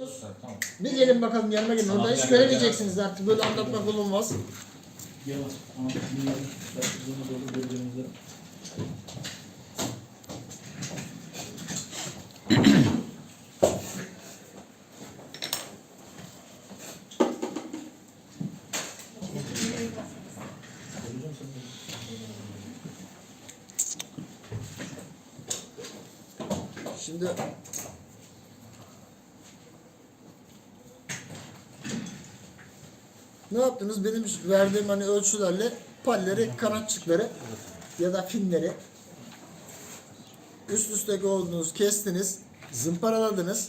Tamam. Bir gelin bakalım yanıma gelin. Orada hiç gel, göremeyeceksiniz artık. Böyle anlatmak olmaz. Bunu bunu doğru göreceğimizde. Göreceğim seni. Şimdi ne yaptınız? Benim verdiğim hani ölçülerle palleri, kanatçıkları ya da finleri üst üste koydunuz, kestiniz, zımparaladınız,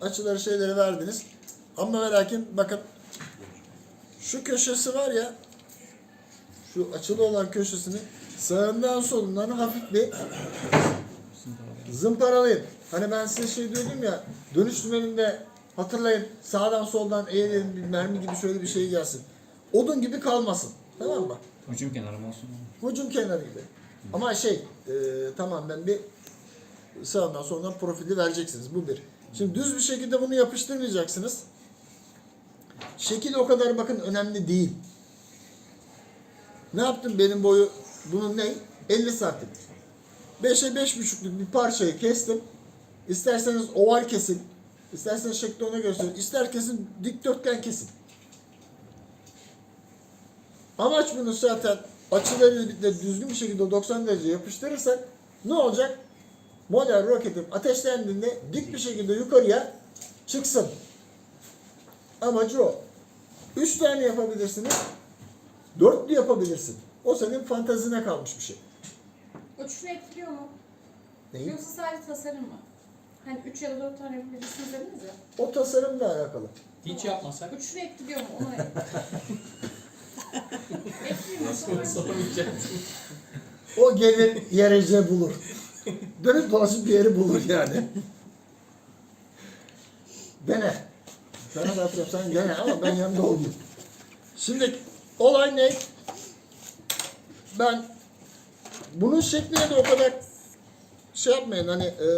açıları şeyleri verdiniz. Ama ve lakin bakın şu köşesi var ya şu açılı olan köşesini sağından solundan hafif bir zımparalayın. Hani ben size şey diyordum ya dönüş dümeninde hatırlayın sağdan soldan eğilin mermi gibi şöyle bir şey gelsin. Odun gibi kalmasın. Tamam mı? Ucum kenarım olsun. Hücum kenarı gibi. Ama şey e, tamamen bir sağdan soldan profili vereceksiniz. Bu bir. Şimdi düz bir şekilde bunu yapıştırmayacaksınız. Şekil o kadar bakın önemli değil. Ne yaptım benim boyu bunun ne? 50 santim. 5'e 5,5'luk bir parçayı kestim. İsterseniz oval kesin. isterseniz şekli ona göre söyleyin. İster kesin dikdörtgen kesin. Amaç bunu zaten açıları birlikte düzgün bir şekilde 90 derece yapıştırırsak ne olacak? Model roketim ateşlendiğinde dik bir şekilde yukarıya çıksın. Amacı o. 3 tane yapabilirsiniz. Dörtlü yapabilirsin. O senin fantazine kalmış bir şey. Uçuşunu etkiliyor mu? Neyi? Yoksa sadece tasarım mı? Hani 3 ya da 4 tane yapabilirsiniz dediniz ya. O tasarımla alakalı. Hiç yapmasak. Uçuşunu etkiliyor mu? Mu? Sormayacaktım. O gelir yerece bulur. Dönüp dolaşıp bir yeri bulur yani. Dene. Sana da sen dene ama ben yanında olayım. Şimdi olay ne? Ben bunun şekline de o kadar şey yapmayın hani e,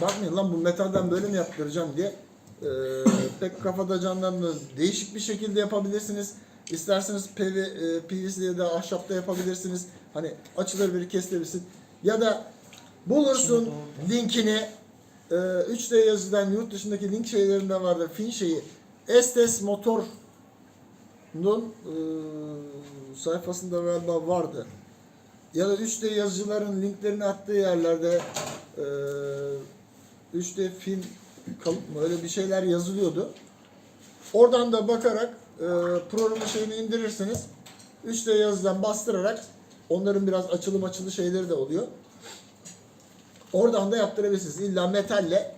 bakmayın lan bu metalden böyle mi yaptıracağım diye e, pek kafada canlandı. Değişik bir şekilde yapabilirsiniz. İsterseniz PV, e, PVC ya da ahşapta yapabilirsiniz. Hani açılır biri kesilebilirsin. Ya da bulursun linkini e, 3D yazıdan yurt dışındaki link şeylerinde vardır. Fin şeyi. Estes Motor'un e, sayfasında galiba vardı. Ya da 3D yazıcıların linklerini attığı yerlerde e, 3D film kalıp mı öyle bir şeyler yazılıyordu. Oradan da bakarak e, programın şeyini indirirsiniz. 3D yazıdan bastırarak onların biraz açılım açılı şeyleri de oluyor. Oradan da yaptırabilirsiniz. İlla metalle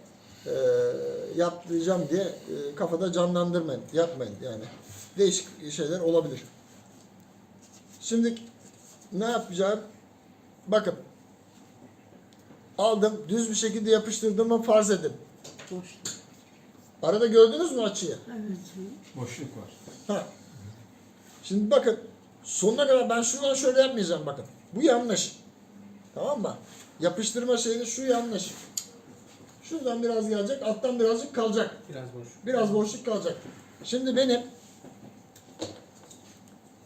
e, yaptıracağım diye e, kafada canlandırmayın. Yapmayın yani. Değişik şeyler olabilir. Şimdi ne yapacağım? Bakın. Aldım. Düz bir şekilde yapıştırdığımı farz edin. Arada gördünüz mü açıyı? Boşluk var. Ha. Şimdi bakın sonuna kadar ben şuradan şöyle yapmayacağım bakın. Bu yanlış. Tamam mı? Yapıştırma şeyini şu yanlış. Şuradan biraz gelecek, alttan birazcık kalacak. Biraz boş. Biraz boşluk kalacak. Şimdi benim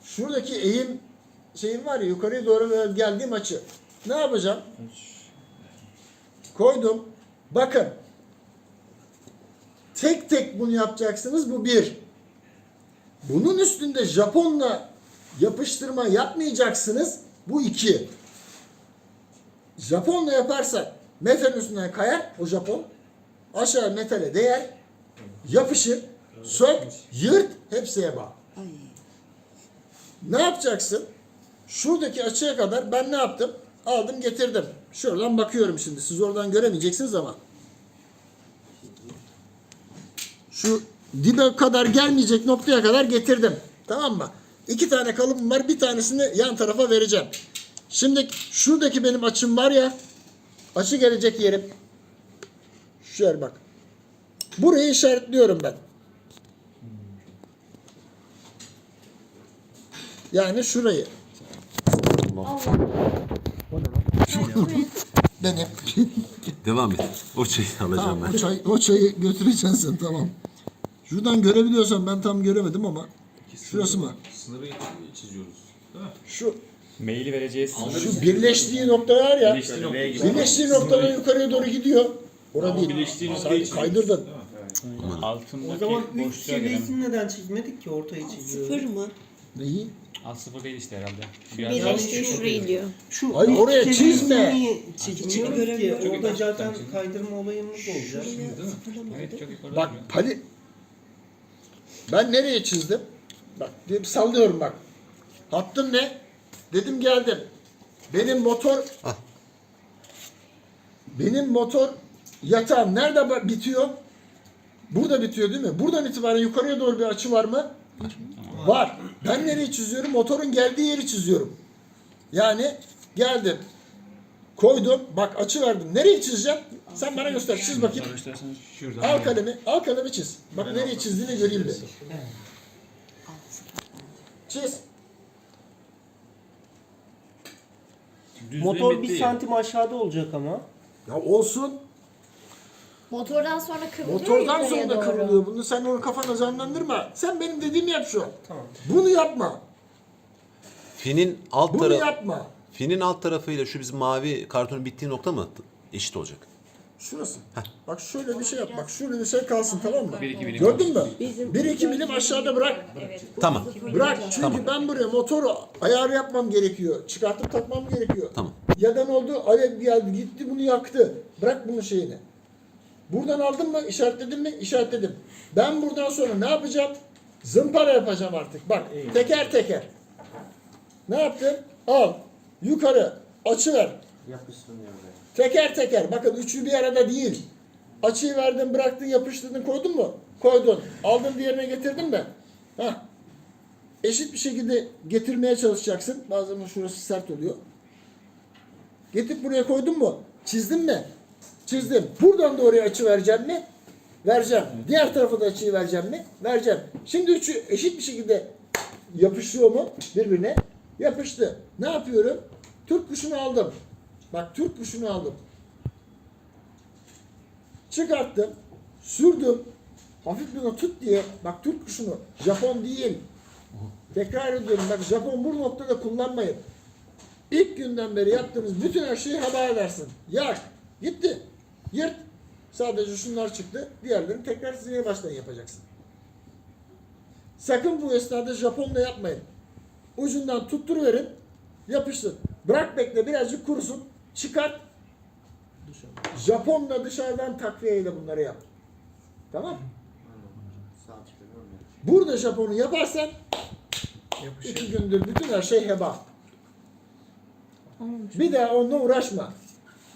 şuradaki eğim şeyim var ya yukarıya doğru geldiğim açı. Ne yapacağım? Koydum. Bakın. Tek tek bunu yapacaksınız. Bu bir. Bunun üstünde Japonla yapıştırma yapmayacaksınız. Bu iki. Japonla yaparsak metalin üstünden kayar o Japon. Aşağı metale değer. Yapışır. Sök. Yırt. Hepsiye bağ. Ne yapacaksın? Şuradaki açıya kadar ben ne yaptım? Aldım getirdim. Şuradan bakıyorum şimdi. Siz oradan göremeyeceksiniz ama. Şu dibe kadar gelmeyecek noktaya kadar getirdim. Tamam mı? İki tane kalıbım var. Bir tanesini yan tarafa vereceğim. Şimdi şuradaki benim açım var ya. Açı gelecek yerim. Şu yer bak. Burayı işaretliyorum ben. Yani şurayı. Allah. Benim. Devam et. O çayı alacağım Tamam, ben. o, çay, o çayı götüreceksin sen tamam. Şuradan görebiliyorsan ben tam göremedim ama şurası mı? Sınırı çiziyoruz. Şu Maili vereceğiz. şu birleştiği nokta var ya. Birleştiği nokta. Birleştiği noktadan yukarıya doğru gidiyor. Orada değil. birleştiği noktayı çiz. kaydırdın. Altındaki O zaman 3 boşluğa mi? seviyesini neden çizmedik ki ortayı çiziyoruz? Sıfır mı? Neyi? Alt sıfır değil işte herhalde. Şu yazı- Birleştir şurayı diyor. Şu Hayır, oraya seviyesini çizme. niye çizmiyoruz ki? göremiyorum. Orada zaten kaydırma olayımız olacak. Evet çok yukarıda Bak duruyor. pali. Ben nereye çizdim? Bak diye sallıyorum bak. Hattım ne? Dedim geldim. Benim motor benim motor yatağım nerede bitiyor? Burada bitiyor değil mi? Buradan itibaren yukarıya doğru bir açı var mı? Var. Ben nereyi çiziyorum? Motorun geldiği yeri çiziyorum. Yani geldim. Koydum. Bak açı verdim. Nereyi çizeceğim? Sen bana göster. Çiz bakayım. Şuradan. Al kalemi, al kalemi çiz. Bak nereye çizdiğini göreyim bir. Çiz. Motor bir santim aşağıda olacak ama. Ya olsun. Motordan sonra kıvrılıyor Motordan yukarıya sonra da doğru. kıvrılıyor. Bunu sen onu kafana canlandırma. Sen benim dediğimi yap şu an. Tamam. Bunu yapma. Finin alt Bunu tarafı yapma. Finin alt tarafıyla şu bizim mavi kartonun bittiği nokta mı eşit olacak? Şurası. Bak şöyle bir şey yap. Bak şöyle bir şey kalsın tamam mı? Bir iki bilim Gördün mü? Bizim- Bir iki milim aşağıda bırak. Tamam. Bırak çünkü ben buraya motoru ayar yapmam gerekiyor. Çıkartıp takmam gerekiyor. Tamam. Ya da ne oldu? Alev geldi gitti bunu yaktı. Bırak bunun şeyini. Buradan aldın mı? İşaretledin mi? İşaretledim. Ben buradan sonra ne yapacağım? Zımpara yapacağım artık. Bak teker teker. Ne yaptım? Al. Yukarı. Açı ver. Teker teker. Bakın üçü bir arada değil. Açıyı verdin, bıraktın, yapıştırdın, koydun mu? Koydun. Aldın diğerine getirdin mi? Hah. Eşit bir şekilde getirmeye çalışacaksın. Bazen şurası sert oluyor. Getirip buraya koydun mu? Çizdin mi? Çizdim. Buradan da oraya açı vereceğim mi? Vereceğim. Diğer tarafa da açıyı vereceğim mi? Vereceğim. Şimdi üçü eşit bir şekilde yapışıyor mu birbirine? Yapıştı. Ne yapıyorum? Türk kuşunu aldım. Bak Türk kuşunu aldım. Çıkarttım. Sürdüm. Hafif bunu tut diye. Bak Türk kuşunu. Japon değil. Tekrar ediyorum. Bak Japon bu noktada kullanmayın. İlk günden beri yaptığınız bütün her şeyi haber edersin. Yak. Gitti. Yırt. Sadece şunlar çıktı. Diğerlerini tekrar sizin baştan yapacaksın. Sakın bu esnada Japonla yapmayın. Ucundan tutturuverin. Yapıştır. Bırak bekle birazcık kurusun. Çıkart. Japonla dışarıdan takviyeyle bunları yap. Tamam Burada Japon'u yaparsan iki gündür bütün her şey heba. Bir daha onunla uğraşma.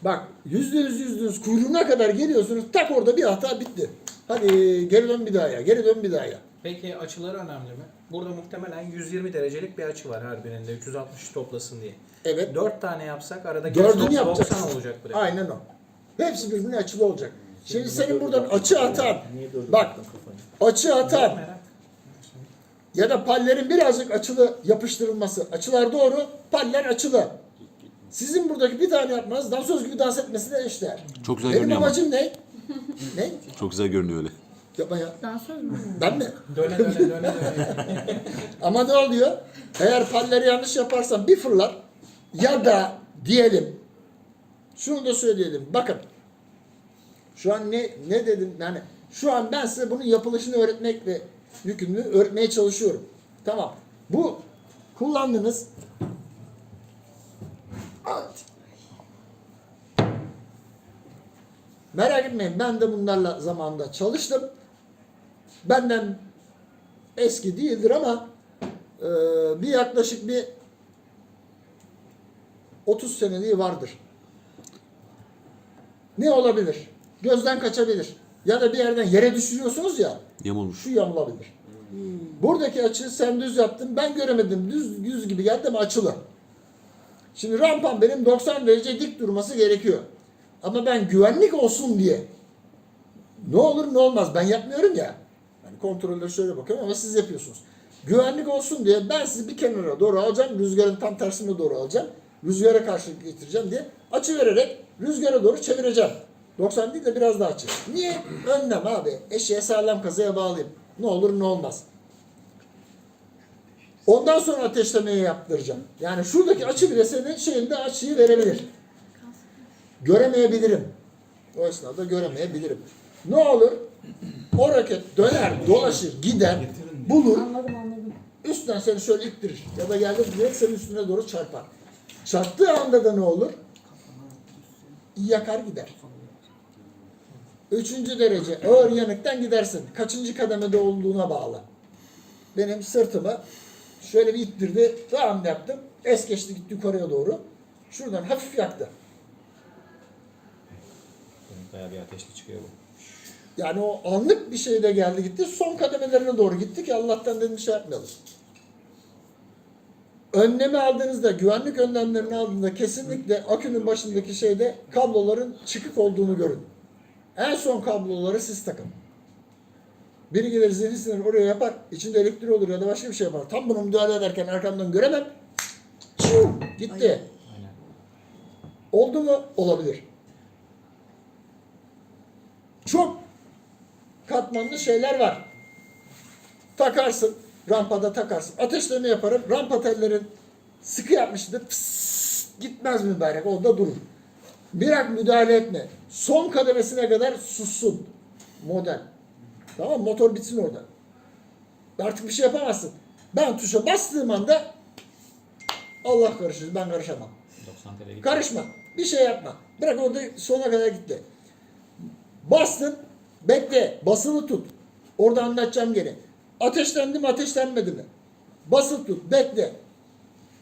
Bak yüzde yüz yüzde yüz kuyruğuna kadar geliyorsunuz tak orada bir hata bitti. Hadi geri dön bir daha ya. Geri dön bir daha ya. Peki açıları önemli mi? Burada muhtemelen 120 derecelik bir açı var her birinde 360 toplasın diye. Evet. 4 tane yapsak aradaki Dördünü açı yapacağız. 90 olacak buraya. Aynen o. Hepsi birbirine açılı olacak. Şimdi senin buradan açı atan, bak açı atan ya da pallerin birazcık açılı yapıştırılması. Açılar doğru, paller açılı. Sizin buradaki bir tane yapmanız dansöz gibi dans etmesi de eşdeğer. Çok güzel Benim görünüyor ama. amacım ne? ne? Çok güzel görünüyor öyle. Yapma ya. Dansöz mü? Ben mi? Döne döne döne döne. Ama ne oluyor? Eğer palleri yanlış yaparsan bir fırlar ya da diyelim şunu da söyleyelim. Bakın şu an ne ne dedim yani şu an ben size bunun yapılışını öğretmekle yükümlü öğretmeye çalışıyorum. Tamam. Bu kullandığınız Evet. Merak etmeyin ben de bunlarla zamanında çalıştım. Benden eski değildir ama e, bir yaklaşık bir 30 seneliği vardır. Ne olabilir? Gözden kaçabilir. Ya da bir yerden yere düşürüyorsunuz ya, Yamulmuş. şu yamulabilir. Buradaki açı sen düz yaptın, ben göremedim. Düz düz gibi geldi ama açılı. Şimdi rampam benim 90 derece dik durması gerekiyor. Ama ben güvenlik olsun diye ne olur ne olmaz ben yapmıyorum ya. Kontrolleri şöyle bakıyorum ama siz yapıyorsunuz. Güvenlik olsun diye ben sizi bir kenara doğru alacağım. Rüzgarın tam tersine doğru alacağım. Rüzgara karşı getireceğim diye açı vererek rüzgara doğru çevireceğim. 90 değil de biraz daha açık. Niye? Önlem abi. Eşeğe sağlam kazaya bağlayayım. Ne olur ne olmaz. Ondan sonra ateşlemeyi yaptıracağım. Yani şuradaki açı bile senin şeyinde açıyı verebilir. Göremeyebilirim. O esnada göremeyebilirim. Ne olur? O raket döner, dolaşır, gider, bulur. Anladım anladım. Üstten seni şöyle ittirir. Ya da geldi direkt senin üstüne doğru çarpar. Çarptığı anda da ne olur? Yakar gider. Üçüncü derece ağır yanıktan gidersin. Kaçıncı kademede olduğuna bağlı. Benim sırtımı şöyle bir ittirdi. Tamam yaptım. Es geçti gitti yukarıya doğru. Şuradan hafif yaktı. Bayağı bir ateşli çıkıyor bu. Yani o anlık bir şeyde geldi gitti. Son kademelerine doğru gitti ki Allah'tan dedim şey yapmayalım. Önlemi aldığınızda, güvenlik önlemlerini aldığında kesinlikle akünün başındaki şeyde kabloların çıkık olduğunu görün. En son kabloları siz takın. Biri gelir zihni sinir oraya yapar, içinde elektrik olur ya da başka bir şey yapar. Tam bunu müdahale ederken arkamdan göremem. Çiu, gitti. Aynen. Oldu mu? Olabilir. Çok katmanlı şeyler var. Takarsın, rampada takarsın. Ateşleme yaparım. Rampa tellerin sıkı yapmıştır. Pıs, gitmez mübarek, orada durur. Bırak müdahale etme. Son kademesine kadar sussun. Model. Tamam? Motor bitsin orada. Artık bir şey yapamazsın. Ben tuşa bastığım anda Allah karışır. Ben karışamam. 90 TL gitti. Karışma. Bir şey yapma. Bırak orada sona kadar gitti. Bastın. Bekle. Basılı tut. Orada anlatacağım gene. Ateşlendi mi ateşlenmedi mi? Basılı tut. Bekle.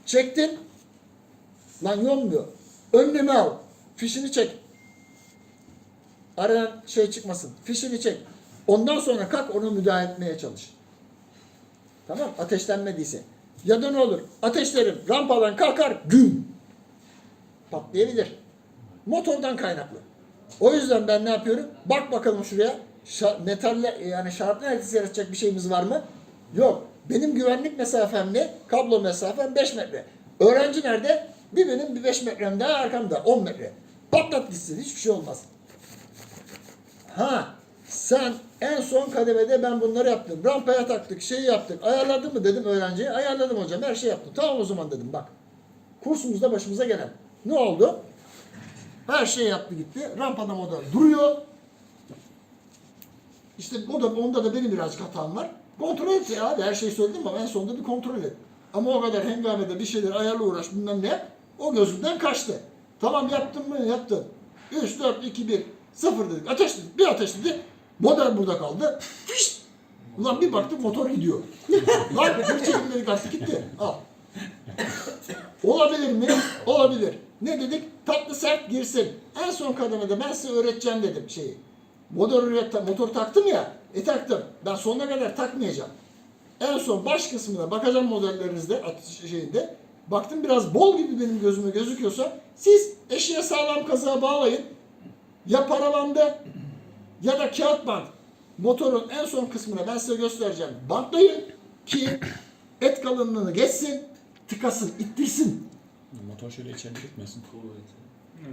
Çektin. Lan yolmuyor. Önlemi al. Fişini çek. Aradan şey çıkmasın. Fişini çek. Ondan sonra kalk onu müdahale etmeye çalış. Tamam ateşlenmediyse. Ya da ne olur? Ateşlerim rampadan kalkar güm patlayabilir. Motordan kaynaklı. O yüzden ben ne yapıyorum? Bak bakalım şuraya. Metalle yani şartlı etkisi yaratacak bir şeyimiz var mı? Yok. Benim güvenlik mesafem ne? Kablo mesafem 5 metre. Öğrenci nerede? Bir benim bir 5 metrem daha arkamda 10 metre. Patlat gitsin hiçbir şey olmaz. Ha sen en son kademede ben bunları yaptım. Rampaya taktık, şeyi yaptık. Ayarladın mı dedim öğrenciye. Ayarladım hocam her şey yaptım. Tamam o zaman dedim bak. Kursumuzda başımıza gelen. Ne oldu? Her şey yaptı gitti. Rampada moda duruyor. İşte o da, onda da benim birazcık hatam var. Kontrol et ya abi. Her şeyi söyledim ama en sonunda bir kontrol et. Ama o kadar hengamede bir şeyler ayarla uğraş bilmem ne. O gözümden kaçtı. Tamam yaptın mı? Yaptın. 3, 4, 2, 1, 0 dedik. Ateşledik. Bir ateşledi. Model burada kaldı. Fişt! Ulan bir baktık motor gidiyor. Lan bir çekim dedik artık gitti. Al. Olabilir mi? Olabilir. Ne dedik? Tatlı sert girsin. En son kademede ben size öğreteceğim dedim şeyi. Motor, motor taktım ya. E taktım. Ben sonuna kadar takmayacağım. En son baş kısmına bakacağım modellerinizde, şeyinde. Baktım biraz bol gibi benim gözüme gözüküyorsa siz eşeğe sağlam kazığa bağlayın. Ya paravandı ya da kağıt bant. Motorun en son kısmına ben size göstereceğim. Bantlayın ki et kalınlığını geçsin, tıkasın, ittirsin. Motor şöyle içeride gitmesin.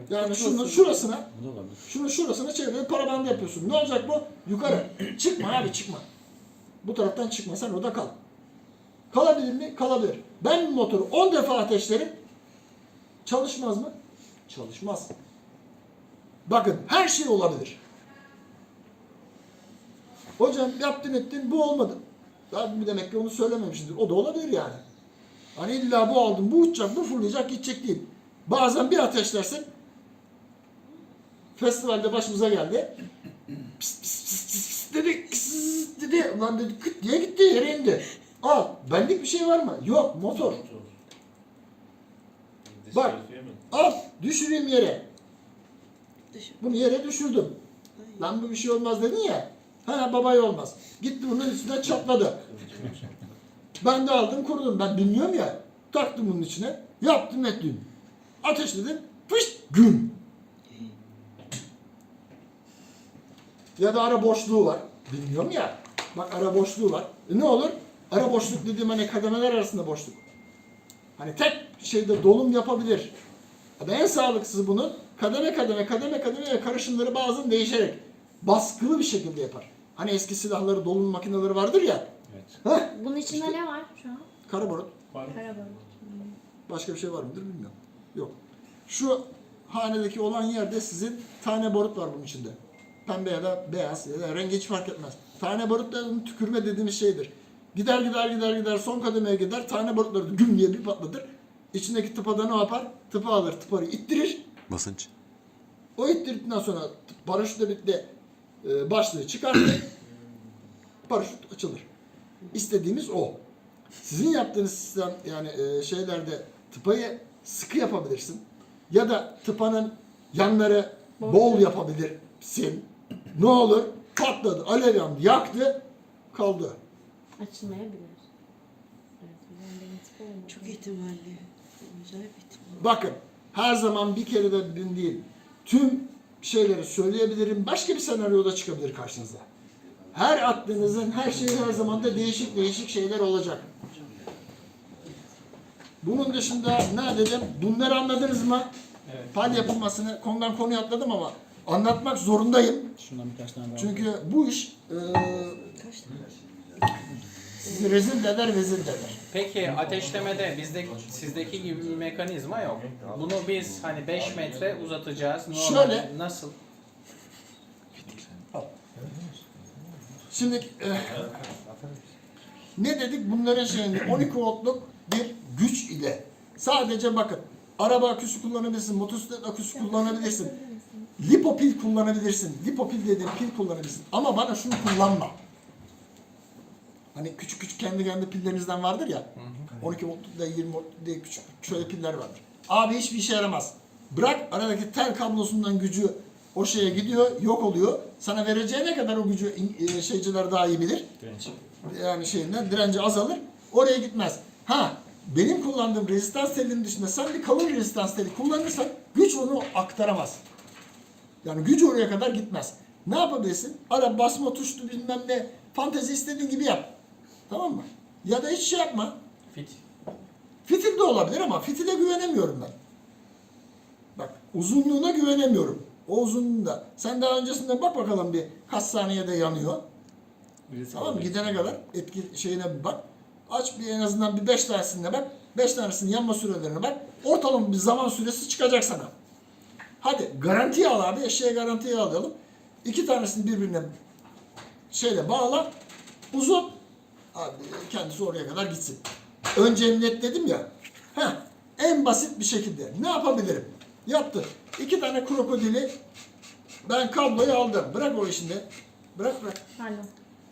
Yani şunu şurasına, Bu da olabilir. şunu şurasına çevirip parabandı yapıyorsun. Ne olacak bu? Yukarı. çıkma abi çıkma. Bu taraftan çıkma sen orada kal. Kalabilir mi? Kalabilir. Ben bu motoru 10 defa ateşlerim. Çalışmaz mı? Çalışmaz. Bakın her şey olabilir. Hocam yaptın ettin bu olmadı. Ben demek ki onu söylememişimdir. O da olabilir yani. Hani illa bu aldım, bu uçacak, bu fırlayacak, gidecek değil. Bazen bir ateşlersin. Festivalde başımıza geldi. Pis pis pis pis pis dedi, pis dedi. Ulan dedi kıt diye gitti yere indi. Al, benlik bir şey var mı? Yok, motor. Bak, al, düşüreyim yere. Bunu yere düşürdüm. Lan bu bir şey olmaz dedin ya. Ha babaya olmaz. Gitti bunun üstüne çatladı. Ben de aldım kurudum. Ben bilmiyorum ya. Taktım bunun içine. Yaptım ettim. Ateşledim. Fışt güm. Ya da ara boşluğu var. Bilmiyorum ya. Bak ara boşluğu var. E ne olur? Ara boşluk dediğim hani kademeler arasında boşluk. Hani tek şeyde dolum yapabilir. Ama en sağlıklısı bunun kademe kademe kademe kademe ve karışımları bazen değişerek baskılı bir şekilde yapar. Hani eski silahları dolum makineleri vardır ya. Heh, Bunun içinde ne var şu an? kara barut. Karabalık. Başka bir şey var mıdır bilmiyorum. Yok. Şu hanedeki olan yerde sizin tane barut var bunun içinde. Pembe ya da beyaz ya da rengi hiç fark etmez. Tane barut da bunun tükürme dediğimiz şeydir. Gider gider gider gider son kademeye gider tane barutları güm diye bir patlatır. İçindeki tıpa da ne yapar? Tıpa alır tıparı ittirir. Basınç. O ittirdikten sonra paraşütle birlikte e, başlığı çıkartır. paraşüt açılır. İstediğimiz o. Sizin yaptığınız sistem yani e, şeylerde tıpayı sıkı yapabilirsin. Ya da tıpanın yanları bol yapabilirsin. Ne olur? Patladı, alev yandı, yaktı, kaldı. Açılmayabilir. Evet. Çok ihtimalli. Acayip ihtimalli. Bakın her zaman bir kere de bin değil. Tüm şeyleri söyleyebilirim. Başka bir senaryoda çıkabilir karşınıza. Her attığınızın her şeyi her zaman da değişik değişik şeyler olacak. Bunun dışında ne dedim? Bunları anladınız mı? Evet. Pal yapılmasını konudan konuya atladım ama anlatmak zorundayım. Şundan birkaç tane daha. Çünkü bu iş e, sizi rezil eder vezil eder. Peki ateşlemede bizde sizdeki gibi bir mekanizma yok. Bunu biz hani 5 metre uzatacağız. Normal, Şöyle. Nasıl? Şimdi e, ne dedik? Bunların şeyinde 12 voltluk bir güç ile sadece bakın araba aküsü kullanabilirsin, motosiklet aküsü kullanabilirsin. Lipopil kullanabilirsin. Lipopil dediğim pil kullanabilirsin. Ama bana şunu kullanma. Hani küçük küçük kendi kendi pillerinizden vardır ya. 12 voltluk da 20 voltluk diye küçük şöyle piller vardır. Abi hiçbir işe yaramaz. Bırak aradaki tel kablosundan gücü o şeye gidiyor, yok oluyor. Sana vereceği ne kadar o gücü e, şeyciler daha iyi bilir. Direnç. Yani şeyinden direnci azalır. Oraya gitmez. Ha benim kullandığım rezistans telinin dışında sen bir kalın rezistans teli kullanırsan güç onu aktaramaz. Yani güç oraya kadar gitmez. Ne yapabilirsin? Ara basma tuşlu bilmem ne fantezi istediğin gibi yap. Tamam mı? Ya da hiç şey yapma. Fit. Fitil de olabilir ama fitile güvenemiyorum ben. Bak uzunluğuna güvenemiyorum. O uzunluğunda. Sen daha öncesinde bak bakalım bir kaç saniyede yanıyor. Birisi Tamam mı? Gidene kadar etki şeyine bir bak. Aç bir en azından bir beş tanesine bak. Beş tanesinin yanma sürelerine bak. Ortalama bir zaman süresi çıkacak sana. Hadi garantiye al abi. Eşeğe garantiye alalım. İki tanesini birbirine şeyle bağla. Uzun. Abi kendisi oraya kadar gitsin. Önce emniyet dedim ya. Heh, en basit bir şekilde. Ne yapabilirim? Yaptı. İki tane krokodili ben kabloyu aldım. Bırak o işini. Bırak bırak. Pardon.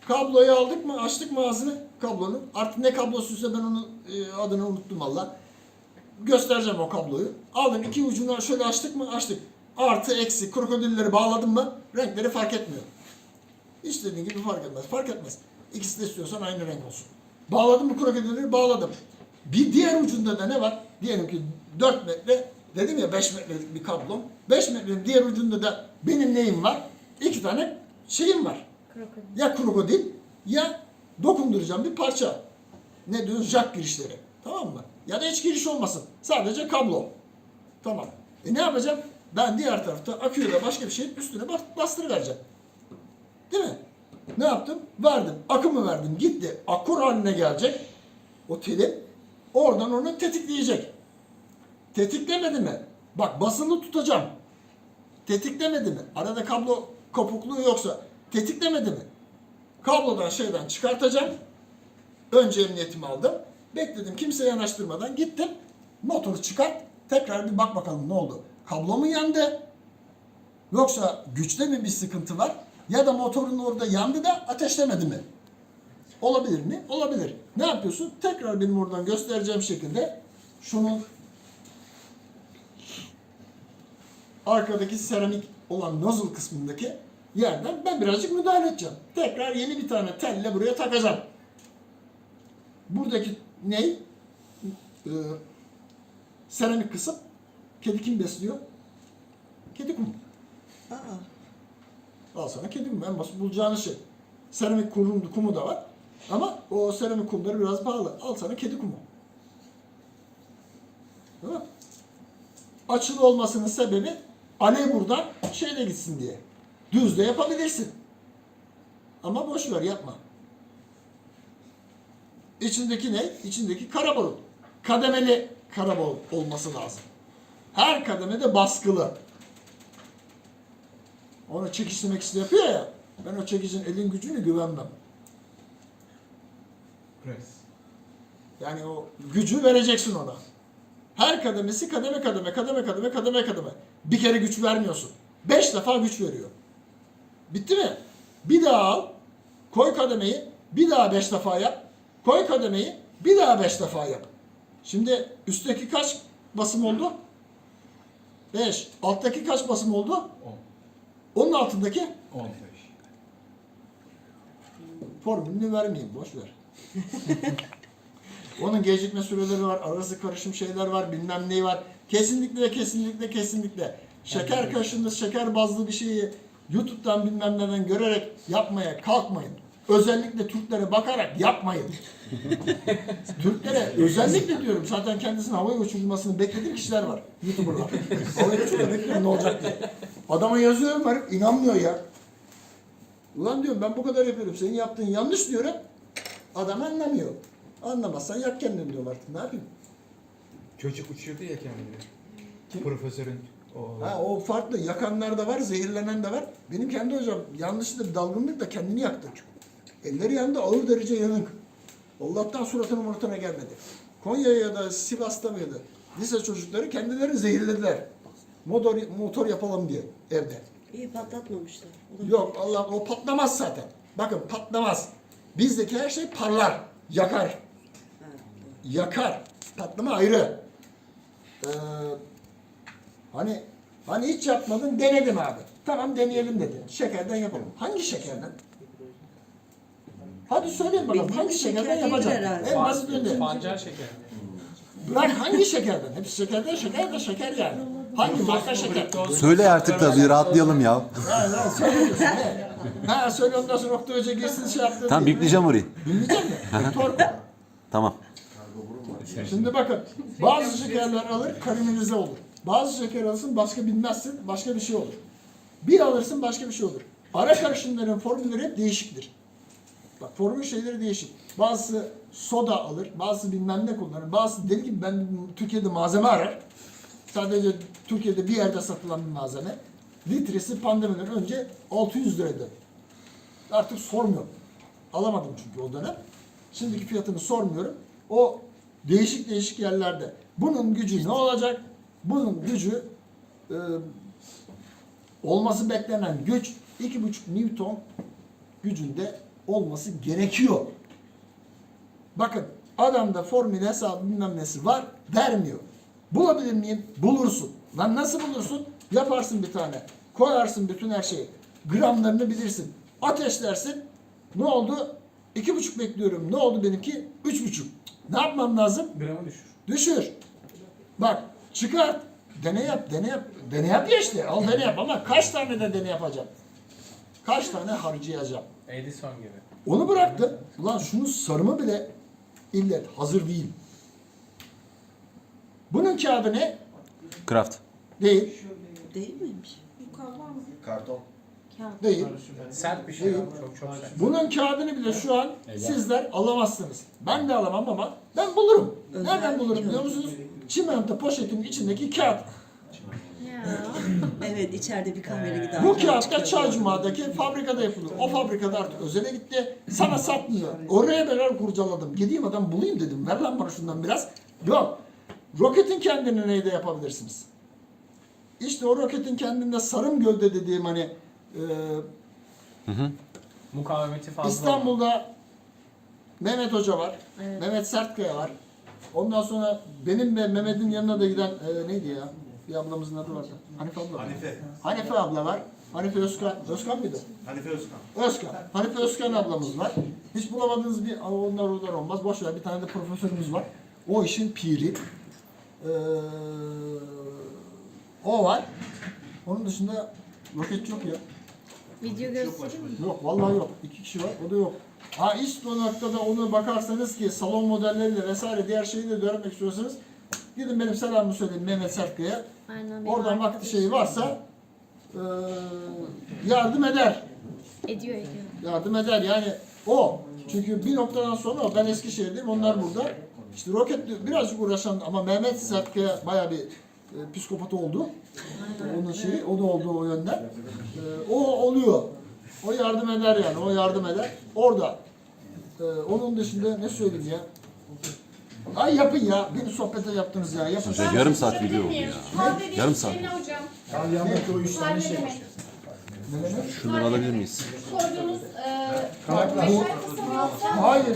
Kabloyu aldık mı? Açtık mı ağzını? Kablonun. Artık ne kablosuysa ben onun e, adını unuttum valla. Göstereceğim o kabloyu. Aldım iki ucunu şöyle açtık mı? Açtık. Artı eksi krokodilleri bağladım mı? Renkleri fark etmiyor. İstediğin gibi fark etmez. Fark etmez. İkisi de istiyorsan aynı renk olsun. Bağladım mı krokodilleri? Bağladım. Bir diğer ucunda da ne var? Diyelim ki 4 metre dedim ya 5 metrelik bir kablom. 5 metrenin diğer ucunda da benim neyim var? İki tane şeyim var Krokodil. ya krokodil ya dokunduracağım bir parça. Ne diyoruz? Jack girişleri. Tamam mı? Ya da hiç giriş olmasın. Sadece kablo. Tamam. E ne yapacağım? Ben diğer tarafta aküyle başka bir şeyin üstüne bas, bastırıvereceğim. Değil mi? Ne yaptım? Verdim. Akımı verdim. Gitti. Akor haline gelecek. O telim. Oradan onu tetikleyecek. Tetiklemedi mi? Bak basılı tutacağım. Tetiklemedi mi? Arada kablo kopukluğu yoksa tetiklemedi mi? Kablodan şeyden çıkartacağım. Önce emniyetimi aldım. Bekledim kimse yanaştırmadan gittim. Motoru çıkart. Tekrar bir bak bakalım ne oldu. Kablo mu yandı? Yoksa güçte mi bir sıkıntı var? Ya da motorun orada yandı da ateşlemedi mi? Olabilir mi? Olabilir. Ne yapıyorsun? Tekrar benim oradan göstereceğim şekilde şunun arkadaki seramik olan nozzle kısmındaki yerden ben birazcık müdahale edeceğim. Tekrar yeni bir tane telle buraya takacağım. Buradaki ney? Ee, seramik kısım. Kedi kim besliyor? Kedi kumu. Aa, Al sana kedi kumu. En basit bulacağınız şey. Seramik kumu, kumu da var. Ama o seramik kumları biraz pahalı. Al sana kedi kumu. Tamam. açılı olmasının sebebi alev buradan şeyle gitsin diye. Düz de yapabilirsin. Ama boş ver yapma. İçindeki ne? İçindeki kara barut. Kademeli kara barut olması lazım. Her kademede baskılı. Onu çekiştirmek için yapıyor ya. Ben o çekicinin elin gücüne güvenmem. Press. Yani o gücü vereceksin ona. Her kademesi kademe kademe kademe kademe kademe kademe. Bir kere güç vermiyorsun. Beş defa güç veriyor. Bitti mi? Bir daha al. Koy kademeyi. Bir daha beş defa yap. Koy kademeyi. Bir daha beş defa yap. Şimdi üstteki kaç basım oldu? Beş. Alttaki kaç basım oldu? 10. Onun altındaki 15. formülünü vermeyeyim. Boş ver. Onun gecikme süreleri var, arası karışım şeyler var, bilmem neyi var. Kesinlikle kesinlikle kesinlikle. Şeker karışımlı, şeker bazlı bir şeyi YouTube'dan bilmem neden görerek yapmaya kalkmayın. Özellikle Türklere bakarak yapmayın. Türklere özellikle diyorum zaten kendisinin havaya uçurulmasını beklediğim kişiler var. YouTuber'lar. havaya bekliyorum ne olacak diye. Adama yazıyorum herif inanmıyor ya. Ulan diyorum ben bu kadar yapıyorum. Senin yaptığın yanlış diyorum. Adam anlamıyor. Anlamazsan yak kendini diyorum artık. Ne yapayım? Çocuk uçuyordu ya kendini. Profesörün oğlu. Ha o farklı. Yakanlar da var, zehirlenen de var. Benim kendi hocam yanlışlıkla bir dalgınlıkla kendini yaktı. Elleri yandı, ağır derece yanık. Allah'tan suratına muratına gelmedi. Konya'ya ya da Sivas'ta mıydı? Lise çocukları kendilerini zehirlediler. Motor, motor yapalım diye evde. İyi patlatmamışlar. O da- Yok Allah o patlamaz zaten. Bakın patlamaz. Bizdeki her şey parlar, yakar. Ha. Yakar. Patlama ayrı. Ee, hani hani hiç yapmadın denedim abi. Tamam deneyelim dedi. Şekerden yapalım. Hangi şekerden? Hadi söyleyin bakalım Bildiğimiz hangi şekerden şeker değil yapacak? herhalde. En basit önde. Pancar şekeri. Bırak hangi şekerden? Hepsi şekerden şeker de şeker yani. Hangi marka şeker? Söyle artık da bir rahatlayalım ya. Ha, ha, söylüyorsun ne? Ha söyle ondan sonra Oktay Hoca girsin şey yaptı. Tamam bipleyeceğim orayı. Dinleyecek mi? Torku. Tamam. Şimdi bakın bazı şekerler alır karamelize olur. Bazı şeker alırsın başka bilmezsin başka bir şey olur. Bir alırsın başka bir şey olur. Ara karışımların formülleri hep değişiktir. Bak formül şeyleri değişik. Bazısı soda alır, bazısı bilmem ne kullanır. Bazısı deli gibi ben Türkiye'de malzeme arar. Sadece Türkiye'de bir yerde satılan bir malzeme. Litresi pandemiden önce 600 liraydı. Artık sormuyorum. Alamadım çünkü o dönem. Şimdiki fiyatını sormuyorum. O değişik değişik yerlerde. Bunun gücü ne olacak? Bunun gücü e, olması beklenen güç 2,5 Newton gücünde olması gerekiyor. Bakın adamda formül hesabı bilmem nesi var vermiyor. Bulabilir miyim? Bulursun. Lan nasıl bulursun? Yaparsın bir tane. Koyarsın bütün her şeyi. Gramlarını bilirsin. Ateşlersin. Ne oldu? İki buçuk bekliyorum. Ne oldu benimki? Üç buçuk. Ne yapmam lazım? Gramı düşür. Düşür. Bak çıkart. Deney yap, deney yap. Deney yap ya işte. Al deney yap ama kaç tane de deney yapacağım? Kaç tane harcayacağım? Edison gibi. Onu bıraktım. Ulan şunu sarımı bile illet hazır değil. Bunun kağıdı ne? Craft. Değil. Değil miymiş? Karton. Değil. Sert bir şey. Çok çok sert. Bunun kağıdını bile şu an sizler alamazsınız. Ben de alamam ama ben bulurum. Nereden bulurum biliyor musunuz? Çimento poşetinin içindeki kağıt. Evet içeride bir kamera gider. Bu kağıt da Çaycuma'daki fabrikada yapılıyor. O fabrikada artık özele gitti. Sana satmıyor. Oraya kadar kurcaladım. Gideyim adam bulayım dedim. Ver lan bana şundan biraz. Yok. Roketin kendini neyde yapabilirsiniz? İşte o roketin kendinde sarım gövde dediğim hani e, Mukavemeti fazla. İstanbul'da Mehmet Hoca var. Mehmet Sertkaya var. Ondan sonra benim ve Mehmet'in yanına da giden e, neydi ya? Bir ablamızın adı vardı. Hanife abla. Hanife. Hanife abla var. Hanife Özkan. Özkan mıydı? Hanife Özkan. Özkan. Hanife Özkan ablamız var. Hiç bulamadığınız bir Aa, onlar onlar olmaz. Boş ver bir tane de profesörümüz var. O işin piri. Ee, o var. Onun dışında roket yok ya. Video göstereyim mi? Yok vallahi yok. İki kişi var. O da yok. Ha iş bu noktada onu bakarsanız ki salon modelleriyle vesaire diğer şeyi de görmek istiyorsanız Gidin benim selamımı söyleyin Mehmet Sertkaya. Aynen benim Oradan vakti arkadaşım. şeyi varsa e, yardım eder. Ediyor ediyor. Yardım eder yani o. Çünkü bir noktadan sonra ben Eskişehir'deyim onlar burada. İşte roket birazcık uğraşan ama Mehmet Sertkaya bayağı bir e, psikopat oldu. Onun şeyi, o da oldu o yönden. E, o oluyor. O yardım eder yani, o yardım eder. Orada. E, onun dışında ne söyleyeyim ya? Ay yapın ya, beni sohbete yaptınız ya, yapın. Ya yarım saat video oldu ya. Dediğiniz Yarım saat. şey ne hocam? O üç Hal tane ne şey. Ne? Şunları alabilir miyiz? Koyduğunuz e, Kanatlar. yoksa Hayır, mı?